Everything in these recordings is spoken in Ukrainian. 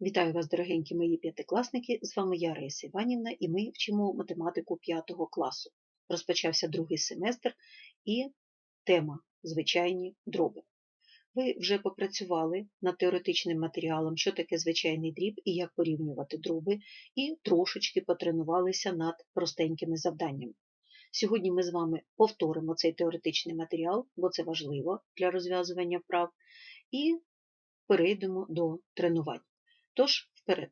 Вітаю вас, дорогенькі мої п'ятикласники! З вами я, Раїса Іванівна, і ми вчимо математику 5 класу. Розпочався другий семестр і тема звичайні дроби. Ви вже попрацювали над теоретичним матеріалом, що таке звичайний дріб і як порівнювати дроби, і трошечки потренувалися над простенькими завданнями. Сьогодні ми з вами повторимо цей теоретичний матеріал, бо це важливо для розв'язування вправ, і перейдемо до тренувань. Тож, вперед.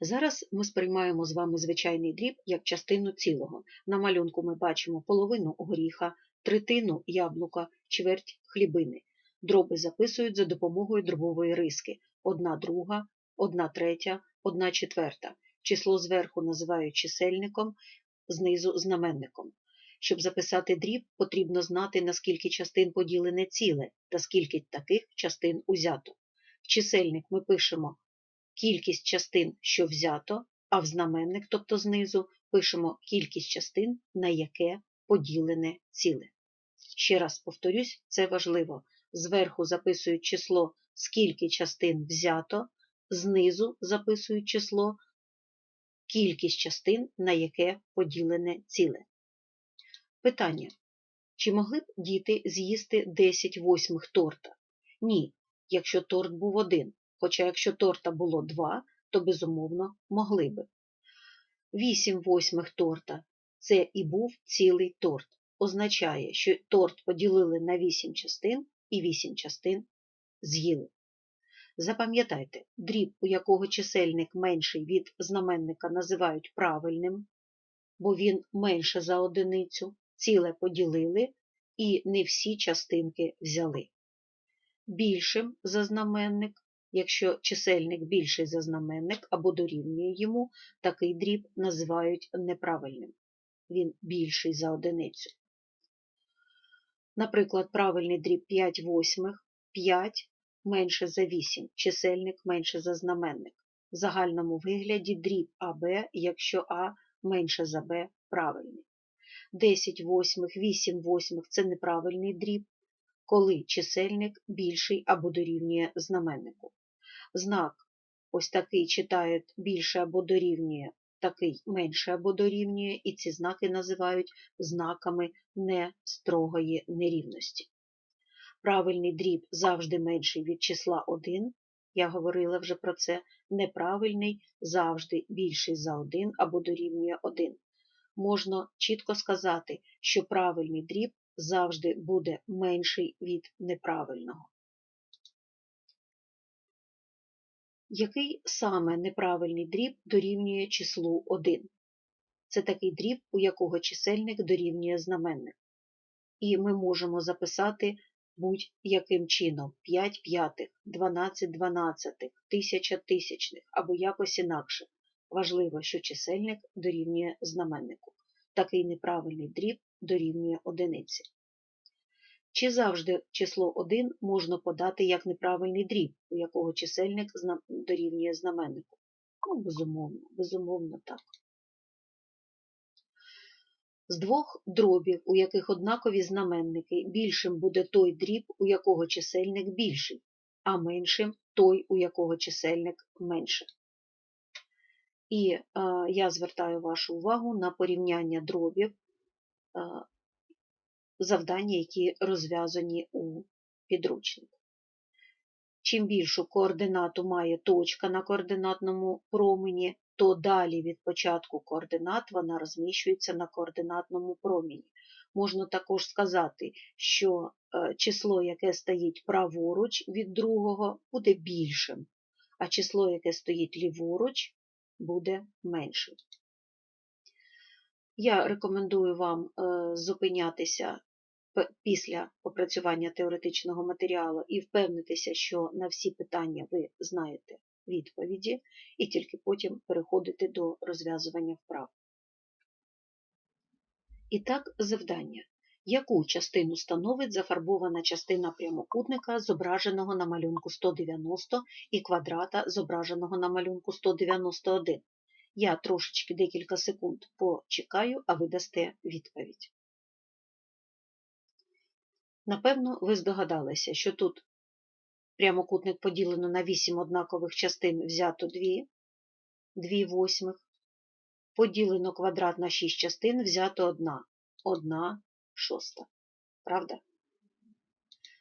Зараз ми сприймаємо з вами звичайний дріб як частину цілого. На малюнку ми бачимо половину горіха, третину яблука, чверть хлібини. Дроби записують за допомогою дробової риски: одна друга, одна третя, одна четверта. Число зверху називають чисельником, знизу знаменником. Щоб записати дріб, потрібно знати, на скільки частин поділене ціле та скільки таких частин узято. В чисельник ми пишемо кількість частин, що взято, а в знаменник, тобто знизу, пишемо кількість частин, на яке поділене ціле. Ще раз повторюсь, це важливо. Зверху записують число, скільки частин взято, знизу записують число, кількість частин, на яке поділене ціле. Питання. Чи могли б діти з'їсти 10 восьмих торта? Ні, якщо торт був один, хоча якщо торта було два, то безумовно могли би. Вісім восьмих торта це і був цілий торт. Означає, що торт поділили на вісім частин і вісім частин з'їли. Запам'ятайте, дріб, у якого чисельник менший від знаменника називають правильним, бо він менше за одиницю, ціле поділили і не всі частинки взяли більшим за знаменник, якщо чисельник більший за знаменник або дорівнює йому, такий дріб називають неправильним. Він більший за одиницю. Наприклад, правильний дріб 5 восьмих, 5 менше за 8, чисельник менше за знаменник. В загальному вигляді дріб АБ, якщо А менше за Б правильний. 10 восьмих, 8 восьмих це неправильний дріб, коли чисельник більший або дорівнює знаменнику. Знак ось такий читають більше або дорівнює, такий менше або дорівнює, і ці знаки називають знаками нестрогої нерівності. Правильний дріб завжди менший від числа 1, я говорила вже про це, неправильний завжди більший за 1 або дорівнює 1. Можна чітко сказати, що правильний дріб завжди буде менший від неправильного. Який саме неправильний дріб дорівнює числу 1? Це такий дріб, у якого чисельник дорівнює знаменник. І ми можемо записати будь-яким чином 5 п'ятих, 12 дванадцятих, тисяча тисячних або якось інакше. Важливо, що чисельник дорівнює знаменнику. Такий неправильний дріб дорівнює одиниці. Чи завжди число 1 можна подати як неправильний дріб, у якого чисельник дорівнює знаменнику? Ну, безумовно, безумовно так. З двох дробів, у яких однакові знаменники, більшим буде той дріб, у якого чисельник більший, а меншим той, у якого чисельник менше. І е, я звертаю вашу увагу на порівняння дробів, завдання, які розв'язані у підручнику. Чим більшу координату має точка на координатному промені, то далі від початку координат вона розміщується на координатному промені. Можна також сказати, що е, число, яке стоїть праворуч від другого, буде більшим, а число, яке стоїть ліворуч, буде меншим. Я рекомендую вам е, зупинятися після опрацювання теоретичного матеріалу і впевнитися, що на всі питання ви знаєте відповіді, і тільки потім переходити до розв'язування вправ. І так, завдання. Яку частину становить зафарбована частина прямокутника, зображеного на малюнку 190 і квадрата, зображеного на малюнку 191? Я трошечки декілька секунд почекаю, а ви дасте відповідь. Напевно, ви здогадалися, що тут Прямокутник поділено на 8 однакових частин взято 2, 2 восьмих. Поділено квадрат на 6 частин взято 1, 1 шоста. Правда?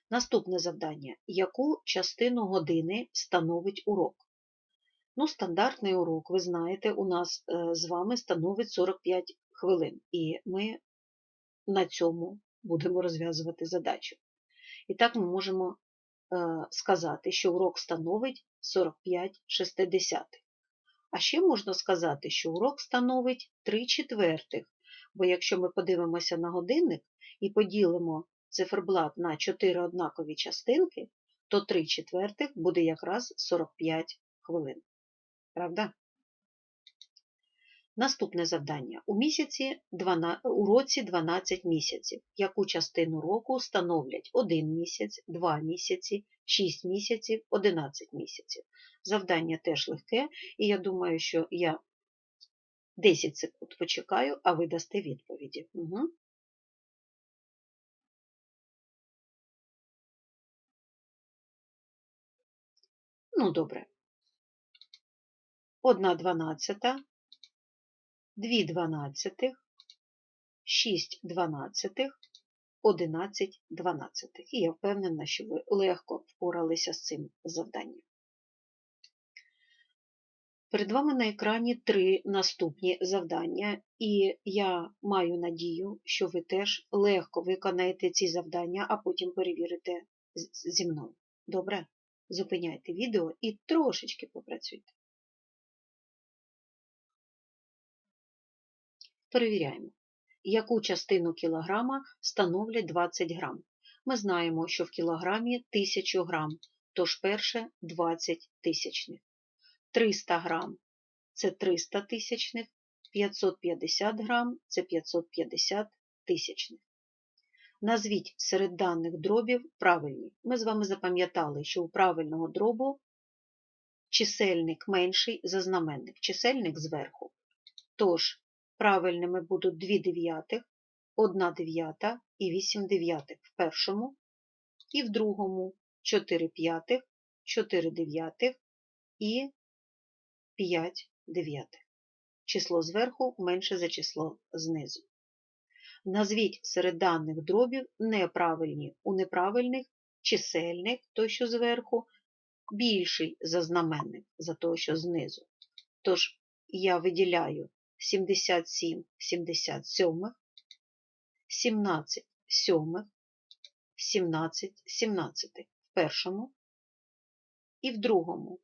Наступне завдання. Яку частину години становить урок? Ну, стандартний урок, ви знаєте, у нас е, з вами становить 45 хвилин. І ми на цьому будемо розв'язувати задачу. І так ми можемо е, сказати, що урок становить 45 шестидесятих. А ще можна сказати, що урок становить 3 четвертих, бо якщо ми подивимося на годинник і поділимо циферблат на 4 однакові частинки, то 3 четвертих буде якраз 45 хвилин. Правда? Наступне завдання. У місяці 12, у році 12 місяців. Яку частину року становлять 1 місяць, 2 місяці, 6 місяців, 11 місяців. Завдання теж легке, і я думаю, що я 10 секунд почекаю, а ви дасте відповіді. Угу. Ну, добре. 1 дванадцята, 2 дванадцятих, 6 дванадцятих, 11 дванадцятих. І я впевнена, що ви легко впоралися з цим завданням. Перед вами на екрані три наступні завдання, і я маю надію, що ви теж легко виконаєте ці завдання, а потім перевірите зі мною. Добре? Зупиняйте відео і трошечки попрацюйте. Перевіряємо, яку частину кілограма становлять 20 грам. Ми знаємо, що в кілограмі 1000 грам, тож перше 20 тисячних. 300 грам це 300 тисячних, 550 грам це 550 тисячних. Назвіть серед даних дробів правильні. Ми з вами запам'ятали, що у правильного дробу чисельник менший за знаменник, чисельник зверху. Тож, правильними будуть 2 дев'ятих, 1 дев'ята і 8 дев'ятих в першому, і в другому 4 п'ятих, 4 дев'ятих і 5 дев'ятих. Число зверху менше за число знизу. Назвіть серед даних дробів неправильні. У неправильних чисельник, той, що зверху, більший за знаменник, за той, що знизу. Тож я виділяю 77 77, 17 сьомих, 17 17 в першому і в другому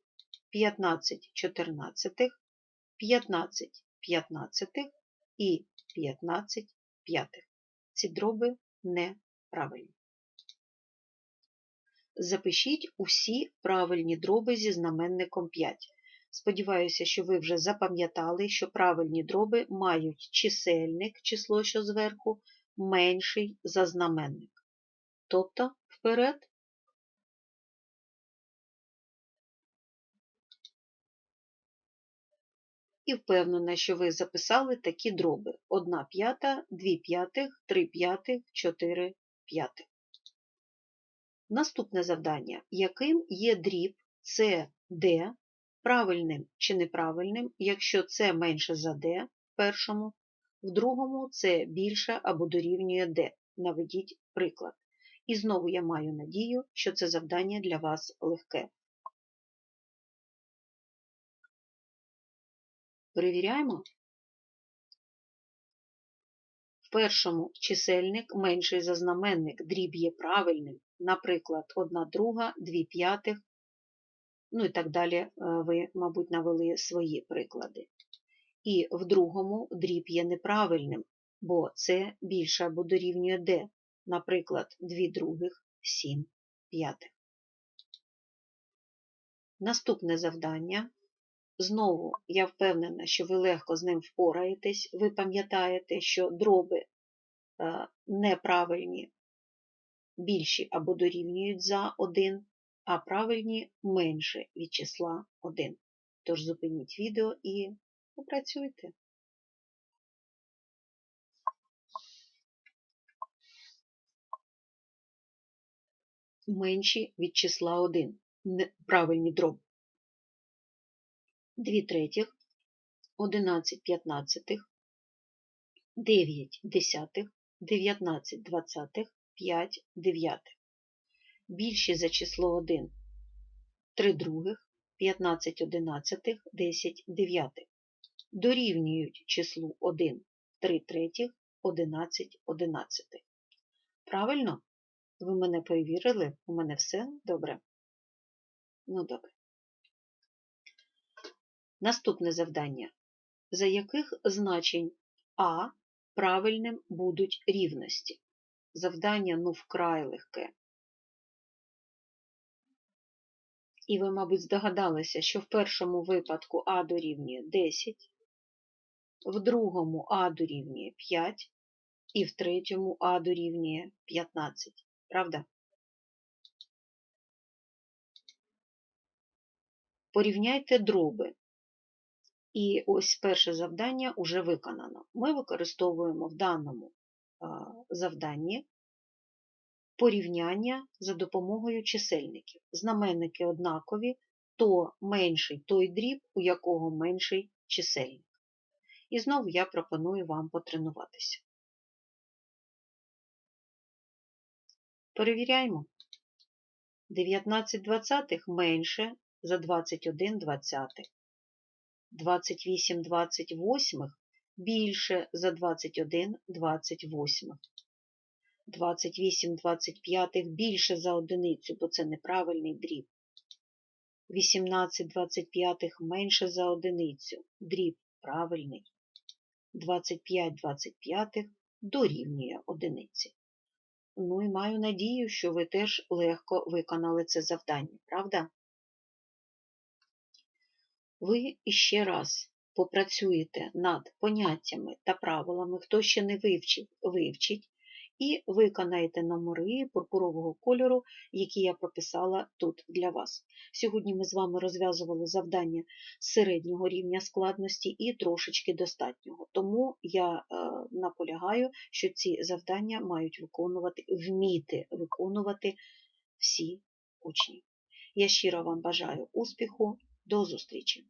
15 14, 15 15 і 15 п'ятих. Ці дроби неправильні. Запишіть усі правильні дроби зі знаменником 5. Сподіваюся, що ви вже запам'ятали, що правильні дроби мають чисельник, число, що зверху, менший за знаменник. Тобто вперед і впевнена, що ви записали такі дроби: 1 п'ята, 2 п'ятих, 3 п'ятих, 4 п'ятих. Наступне завдання. Яким є дріб CD правильним чи неправильним, якщо це менше за D в першому, в другому це більше або дорівнює D. Наведіть приклад. І знову я маю надію, що це завдання для вас легке. Перевіряємо. В першому чисельник менший за знаменник, дріб є правильним, наприклад, 1 друга, 2 п'ятих, ну і так далі е, ви, мабуть, навели свої приклади. І в другому дріб є неправильним, бо це більше або дорівнює d, наприклад, 2 других, 7 п'ятих. Наступне завдання Знову я впевнена, що ви легко з ним впораєтесь. Ви пам'ятаєте, що дроби е, неправильні більші або дорівнюють за 1, а правильні менше від числа 1. Тож зупиніть відео і попрацюйте. Менші від числа 1. правильні дроби. 2 третіх, 11 п'ятнадцятих, 9 десятих, 19 двадцятих, 5 дев'ятих. Більші за число 1 3 других, 15 одинадцятих, 10 дев'ятих. Дорівнюють числу 1 3 третіх, 11 одинадцятих. Правильно? Ви мене перевірили? У мене все добре? Ну, добре. Наступне завдання. За яких значень А правильним будуть рівності? Завдання, ну, вкрай легке. І ви, мабуть, здогадалися, що в першому випадку А дорівнює 10, в другому А дорівнює 5, і в третьому А дорівнює 15. Правда? Порівняйте дроби. І ось перше завдання вже виконано. Ми використовуємо в даному завданні порівняння за допомогою чисельників. Знаменники однакові, то менший той дріб, у якого менший чисельник. І знову я пропоную вам потренуватися. Перевіряємо. 19 двадцятих менше за 21 двадцятих. 28 28 більше за 21 28. 28 25 більше за одиницю, бо це неправильний дріб. 18 25 менше за одиницю, дріб правильний. 25 25 дорівнює одиниці. Ну і маю надію, що ви теж легко виконали це завдання, правда? Ви іще раз попрацюєте над поняттями та правилами, хто ще не вивчив, вивчить, і виконаєте номери пурпурового кольору, які я прописала тут для вас. Сьогодні ми з вами розв'язували завдання середнього рівня складності і трошечки достатнього. Тому я е, наполягаю, що ці завдання мають виконувати, вміти виконувати всі учні. Я щиро вам бажаю успіху. До зустрічі!